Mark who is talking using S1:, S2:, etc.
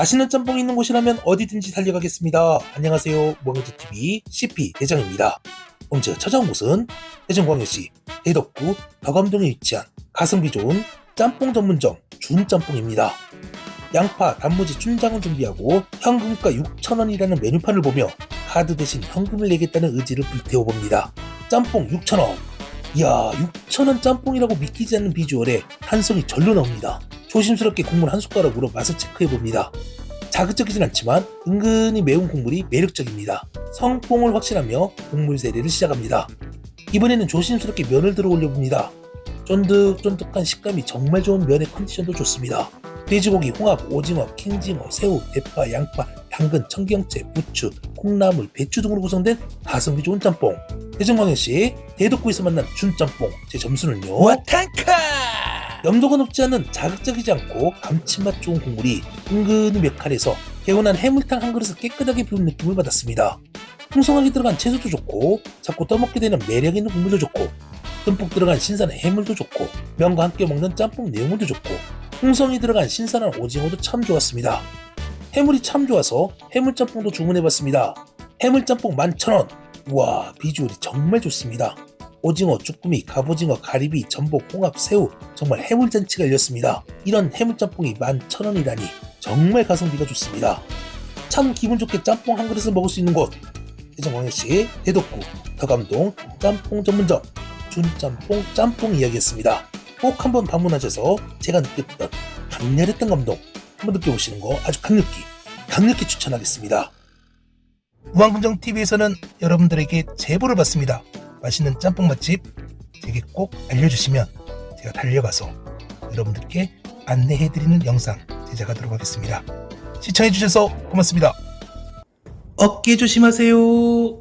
S1: 맛있는 짬뽕 있는 곳이라면 어디든지 달려가겠습니다. 안녕하세요. 먹어주TV CP 대장입니다. 제가 찾아온 곳은 대전광역시 대덕구 덕암동에 위치한 가성비 좋은 짬뽕 전문점 준짬뽕입니다. 양파, 단무지, 춘장을 준비하고 현금가 6,000원이라는 메뉴판을 보며 카드 대신 현금을 내겠다는 의지를 불태워 봅니다. 짬뽕 6,000원. 이야, 6,000원 짬뽕이라고 믿기지 않는 비주얼에 한성이 절로 나옵니다. 조심스럽게 국물 한 숟가락으로 맛을 체크해 봅니다. 자극적이진 않지만 은근히 매운 국물이 매력적입니다. 성뽕을 확신하며 국물 세례를 시작합니다. 이번에는 조심스럽게 면을 들어 올려봅니다. 쫀득쫀득한 식감이 정말 좋은 면의 컨디션도 좋습니다. 돼지고기, 홍합, 오징어, 킹징어, 새우, 대파, 양파, 당근, 청경채, 부추, 콩나물, 배추 등으로 구성된 가성비 좋은 짬뽕. 대전광역시 대덕구에서 만난 준짬뽕. 제 점수는요. 와탄카! 염도가 높지 않은 자극적이지 않고 감칠맛 좋은 국물이 은근히 매칼해서 개운한 해물탕 한 그릇을 깨끗하게 비운 느낌을 받았습니다. 풍성하게 들어간 채소도 좋고 자꾸 떠먹게 되는 매력 있는 국물도 좋고 듬뿍 들어간 신선한 해물도 좋고 면과 함께 먹는 짬뽕 내용물도 좋고 홍성이 들어간 신선한 오징어도 참 좋았습니다. 해물이 참 좋아서 해물짬뽕도 주문해봤습니다. 해물짬뽕 11,000원. 우와 비주얼이 정말 좋습니다. 오징어, 쭈꾸미, 갑오징어, 가리비, 전복, 홍합, 새우 정말 해물잔치가 열렸습니다. 이런 해물짬뽕이 11,000원이라니 정말 가성비가 좋습니다. 참 기분 좋게 짬뽕 한 그릇을 먹을 수 있는 곳 대전광역시 대덕구 덕암동 짬뽕 전문점 준짬뽕 짬뽕 이야기였습니다. 꼭 한번 방문하셔서 제가 느꼈던 강렬했던 감동 한번 느껴보시는 거 아주 강력히 강력히 추천하겠습니다. 무한금정TV에서는 여러분들에게 제보를 받습니다. 맛있는 짬뽕 맛집 제게 꼭 알려주시면 제가 달려가서 여러분들께 안내해드리는 영상 제작하도록 하겠습니다. 시청해주셔서 고맙습니다. 어깨 조심하세요.